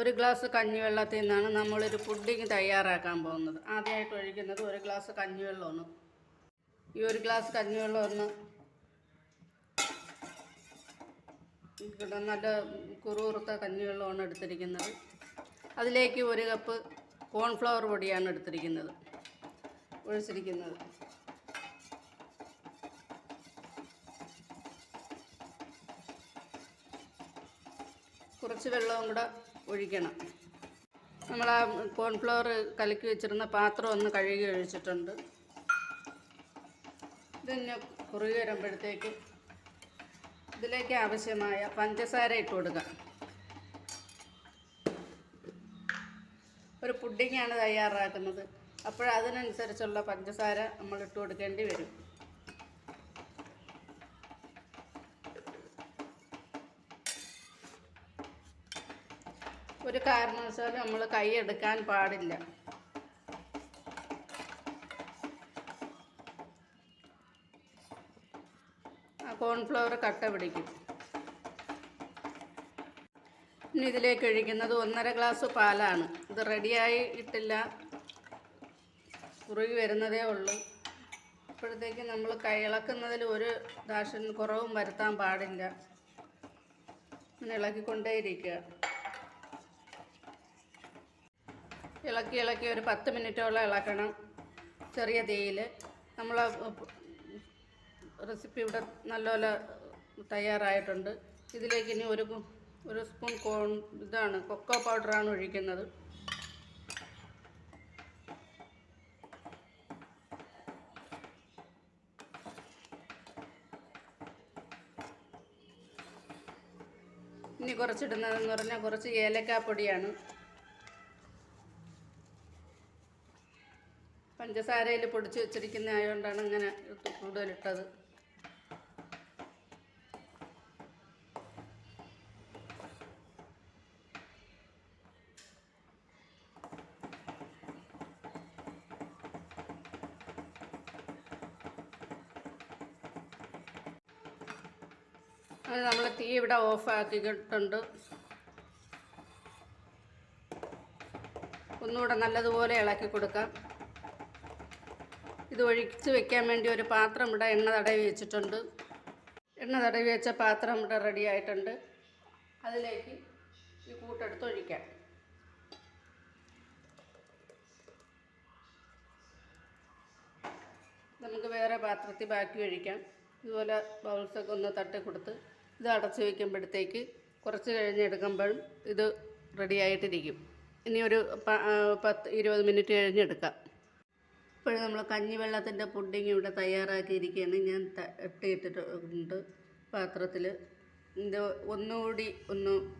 ഒരു ഗ്ലാസ് കഞ്ഞിവെള്ളത്തിൽ നിന്നാണ് നമ്മളൊരു പുഡിങ് തയ്യാറാക്കാൻ പോകുന്നത്. ആദ്യമായിട്ട് ഒഴിക്കുന്നത് ഒരു ഗ്ലാസ് കഞ്ഞിവെള്ളമാണ്. ഈ ഒരു ഗ്ലാസ് കഞ്ഞിവെള്ളം ഒന്ന് നല്ല കുറുകുറുത്ത കഞ്ഞിവെള്ളമാണ് എടുത്തിരിക്കുന്നത്. അതിലേക്ക് ഒരു കപ്പ് കോൺഫ്ലവർ പൊടിയാണ് എടുത്തിരിക്കുന്നത്. ഒഴിച്ചിരിക്കുന്നത്. കുറച്ച് വെള്ളവും കൂടെ ഒഴിക്കണം. നമ്മൾ ആ കോൺഫ്ലവർ കലക്കി വെച്ചിരുന്ന പാത്രം ഒന്ന് കഴുകി ഒഴിച്ചിട്ടുണ്ട്. ഇതിന് കുറുകി വരുമ്പോഴത്തേക്ക് ഇതിലേക്ക് ആവശ്യമായ പഞ്ചസാര ഇട്ട് കൊടുക്കാം. ഒരു പുഡിങ്ങാണ് തയ്യാറാക്കുന്നത്. അപ്പോൾ അതിനനുസരിച്ചുള്ള പഞ്ചസാര നമ്മൾ ഇട്ട് കൊടുക്കേണ്ടി വരും. ഒരു കാരണവശാലും നമ്മൾ കൈ എടുക്കാൻ പാടില്ല. ആ കോൺഫ്ലവർ കട്ട പിടിക്കും. ഇനി ഇതിലേക്ക് ഒഴിക്കുന്നത് ഒന്നര ഗ്ലാസ് പാലാണ്. ഇത് റെഡിയായി ഇട്ടില്ല. കുറുകി വരുന്നതേ ഉള്ളൂ. അപ്പോഴത്തേക്ക് നമ്മൾ കൈ ഇളക്കുന്നതിൽ ഒരു ദാഷൻ കുറവും വരുത്താൻ പാടില്ല. ഇങ്ങനെ ഇളക്കിക്കൊണ്ടേയിരിക്കുക ഇളക്കി ഇളക്കി ഒരു പത്ത് മിനിറ്റോളം ഇളക്കണം ചെറിയ തീയിൽ നമ്മൾ റെസിപ്പി ഇവിടെ നല്ലപോലെ തയ്യാറായിട്ടുണ്ട്. ഇതിലേക്ക് ഇനി ഒരു ഒരു സ്പൂൺ കോൺ ഇതാണ് കൊക്കോ പൗഡറാണ് ഒഴിക്കുന്നത്. ഇനി കുറച്ചിടുന്നതെന്ന് പറഞ്ഞാൽ കുറച്ച് ഏലക്കാപ്പൊടിയാണ് പഞ്ചസാരയിൽ പൊടിച്ച് വെച്ചിരിക്കുന്ന ആയതുകൊണ്ടാണ് ഇങ്ങനെ കൂടുതലിട്ടത്. അത് നമ്മൾ തീ ഇവിടെ ഓഫ് ആക്കിയിട്ടുണ്ട് ഒന്നുകൂടെ നല്ലതുപോലെ ഇളക്കി കൊടുക്കാം. ഇത് ഒഴിച്ച് വെക്കാൻ വേണ്ടി ഒരു പാത്രം ഇവിടെ എണ്ണ തടവി വെച്ചിട്ടുണ്ട്. എണ്ണ തടവി വെച്ച പാത്രം ഇവിടെ റെഡി ആയിട്ടുണ്ട്. അതിലേക്ക് ഈ കൂട്ടെടുത്ത് ഒഴിക്കാം. നമുക്ക് വേറെ പാത്രത്തിൽ ബാക്കി ഒഴിക്കാം. ഇതുപോലെ ബൗൾസൊക്കെ ഒന്ന് തട്ടി കൊടുത്ത് ഇത് അടച്ച് വയ്ക്കുമ്പോഴത്തേക്ക് കുറച്ച് കഴിഞ്ഞ് എടുക്കുമ്പോഴും ഇത് റെഡി ആയിട്ടിരിക്കും. ഇനി ഒരു പത്ത് ഇരുപത് മിനിറ്റ് കഴിഞ്ഞ് എടുക്കാം. ഇപ്പോൾ നമ്മൾ കഞ്ഞിവെള്ളത്തിന്റെ പുഡിങ് ഇവിടെ തയ്യാറാക്കിയിരിക്കുകയാണ്. ഞാൻ ഇട്ടിട്ടുണ്ട് പാത്രത്തിൽ ഇത് ഒന്നുകൂടി ഒന്ന്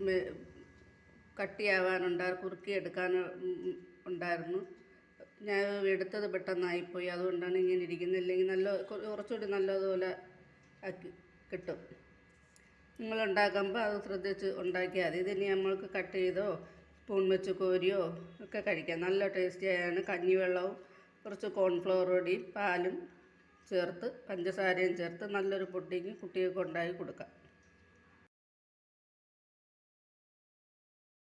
മെ- കുറുക്കി കുറുക്കിയെടുക്കാൻ ഉണ്ടായിരുന്നു. ഞാൻ എടുത്തത് പെട്ടെന്നായിപ്പോയി. അതുകൊണ്ടാണ് ഇങ്ങനെ ഇരിക്കുന്നത്. ഇല്ലെങ്കിൽ നല്ല കുറ- കുറച്ചുകൂടി നല്ലതുപോലെ ആക്കി കിട്ടും. നിങ്ങളുണ്ടാക്കുമ്പോൾ അത് ശ്രദ്ധിച്ച് ഉണ്ടാക്കിയാൽ മതി. ഇതിനി നമ്മൾക്ക് കട്ട് ചെയ്തോ സ്പൂൺ വെച്ച് കോരിയോ ഒക്കെ കഴിക്കാം. നല്ല ടേസ്റ്റി ടേസ്റ്റിയാണ് കഞ്ഞിവെള്ളവും കുറച്ച് കോൺഫ്ലവർ പൊടിയും പാലും ചേർത്ത് പഞ്ചസാരയും ചേർത്ത് നല്ലൊരു പുഡിങ് കുട്ടികൾക്ക് ഉണ്ടാക്കി കൊടുക്കാം.